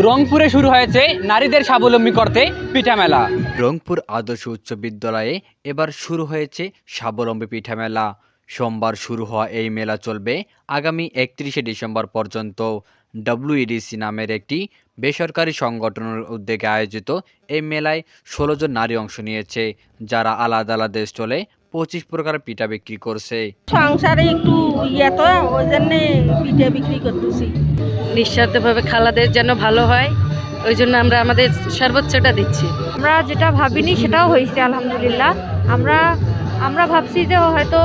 রংপুরে শুরু হয়েছে নারীদের স্বাবলম্বী করতে পিঠা মেলা। রংপুর আদর্শ উচ্চ বিদ্যালয়ে এবার শুরু হয়েছে স্বাবলম্বী পিঠা মেলা। সোমবার শুরু হওয়া এই মেলা চলবে আগামী একত্রিশে ডিসেম্বর পর্যন্ত। ডব্লিউইডিসি নামের একটি বেসরকারি সংগঠনের উদ্যোগে আয়োজিত এই মেলায় ষোলো জন নারী অংশ নিয়েছে, যারা আলাদা আলাদা স্টলে পঁচিশ প্রকার পিঠা বিক্রি করছে। সংসারে একটু ইয়ে তো ওই জন্যে পিঠা বিক্রি করতেছি। নিঃস্বার্থভাবে খালাদের যেন ভালো হয় ওই জন্য আমরা আমাদের সর্বোচ্চটা দিচ্ছি। আমরা যেটা ভাবিনি সেটাও হয়েছে আলহামদুলিল্লাহ। আমরা আমরা ভাবছি যে হয়তো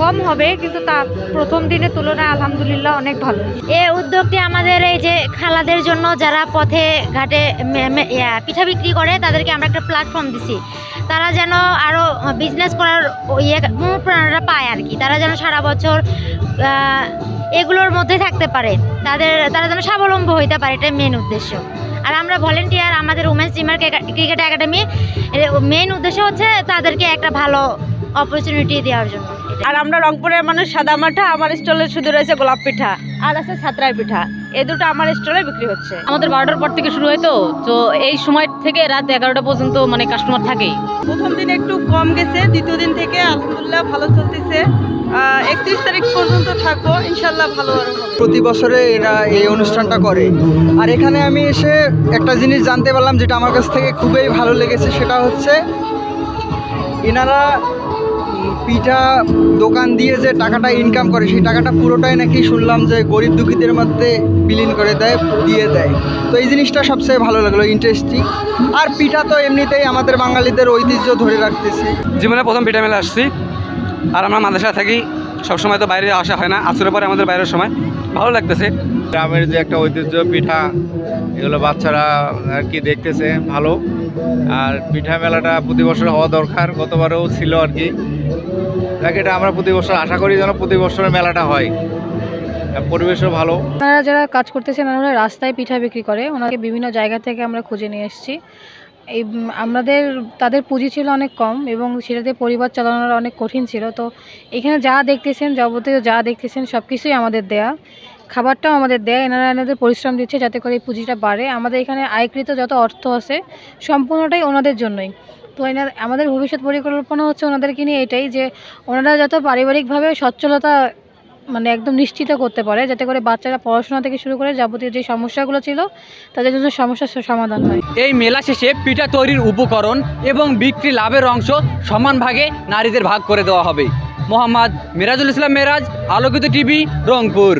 কম হবে, কিন্তু তা প্রথম দিনের তুলনায় আলহামদুলিল্লাহ অনেক ভালো। এ উদ্যোগটি আমাদের এই যে খালাদের জন্য যারা পথে ঘাটে পিঠা বিক্রি করে, তাদেরকে আমরা একটা প্ল্যাটফর্ম দিছি। তারা যেন আরও বিজনেস করার ইয়ে অনুপ্রেরণাটা পায় আর কি। তারা যেন সারা বছর এগুলোর মধ্যে থাকতে পারে। তাদের, তারা যেন স্বাবলম্বী হইতে পারে, এটাই মেন উদ্দেশ্য। আর আমরা ভলেন্টিয়ার আমাদের উমেন্স টিমার ক্রিকেট একাডেমি মেন উদ্দেশ্য হচ্ছে তাদেরকে একটা ভালো অপরচুনিটি দেওয়ার জন্য আর আমরা রংপুরের মানুষ সাদা মাঠা আমার স্টলে শুধু রয়েছে গোলাপ পিঠা। আর আছে ছাত্রাই পিঠা। এই দুটো আমার স্টলে বিক্রি হচ্ছে। আমাদের বারোটার পর থেকে শুরু হয় তো তো এই সময় থেকে রাত এগারোটা পর্যন্ত মানে কাস্টমার থাকেই প্রথম দিন একটু কম গেছে দ্বিতীয় দিন থেকে আলহামদুলিল্লাহ ভালো চলতেছে। একত্রিশ তারিখ পর্যন্ত থাকব ইনশাল্লাহ ভালো প্রতি বছরে এরা এই অনুষ্ঠানটা করে। আর এখানে আমি এসে একটা জিনিস জানতে পারলাম যেটা আমার কাছ থেকে খুবই ভালো লেগেছে সেটা হচ্ছে এনারা পিঠা দোকান দিয়ে যে টাকাটা ইনকাম করে, সেই টাকাটা পুরোটাই নাকি শুনলাম যে গরিব দুঃখীদের মধ্যে বিলীন করে দেয়, দিয়ে দেয়। তো এই জিনিসটা সবচেয়ে ভালো লাগল ইন্টারেস্টিং আর পিঠা তো এমনিতেই আমাদের বাঙালিদের ঐতিহ্য ধরে রাখতেছে। জীবনে প্রথম পিঠা মেলা আসছি। আর আমরা মাদ্রাসা থাকি। সবসময় তো বাইরে আসা হয় না আসরের পরে আমাদের বাইরের সময়। ভালো লাগতেছে। গ্রামের যে একটা ঐতিহ্য পিঠা এগুলো বাচ্চারা আর কি দেখতেছে ভালো। আর পিঠা মেলাটা প্রতি বছর হওয়া দরকার গতবারও ছিল আর কি। দেখ এটা আমরা প্রতি বছর আশা করি যেন প্রতি বছরের মেলাটা হয়। পরিবেশও ভালো। ওনারা যারা কাজ করতেছেন ওনারা রাস্তায় পিঠা বিক্রি করে ওনাকে বিভিন্ন জায়গা থেকে আমরা খুঁজে নিয়ে এসেছি। এই আমাদের, তাদের পুঁজি ছিল অনেক কম এবং সেটাতে পরিবার চালানোর অনেক কঠিন ছিল। তো এখানে যা দেখতেছেন, যাবতীয় যা দেখতেছেন সব কিছুই আমাদের দেয়া। খাবারটাও আমাদের দেয়। এনারা এনাদের পরিশ্রম দিচ্ছে যাতে করে এই পুঁজিটা বাড়ে। আমাদের এখানে আয়কৃত যত অর্থ আছে, সম্পূর্ণটাই ওনাদের জন্যই। তো এনার, আমাদের ভবিষ্যৎ পরিকল্পনা হচ্ছে ওনাদেরকে নিয়ে এটাই যে, ওনারা যত পারিবারিকভাবে সচ্ছলতা মানে একদম নিশ্চিত করতে পারে, যাতে করে বাচ্চারা পড়াশোনা থেকে শুরু করে যাবতীয় যে সমস্যাগুলো ছিল, তাদের জন্য সমস্যার সমাধান হয়। এই মেলা শেষে পিঠা তৈরির উপকরণ এবং বিক্রি লাভের অংশ সমান ভাগে নারীদের ভাগ করে দেওয়া হবে। মোহাম্মদ মিরাজুল ইসলাম মেরাজ, আলোকিত টিভি, রংপুর।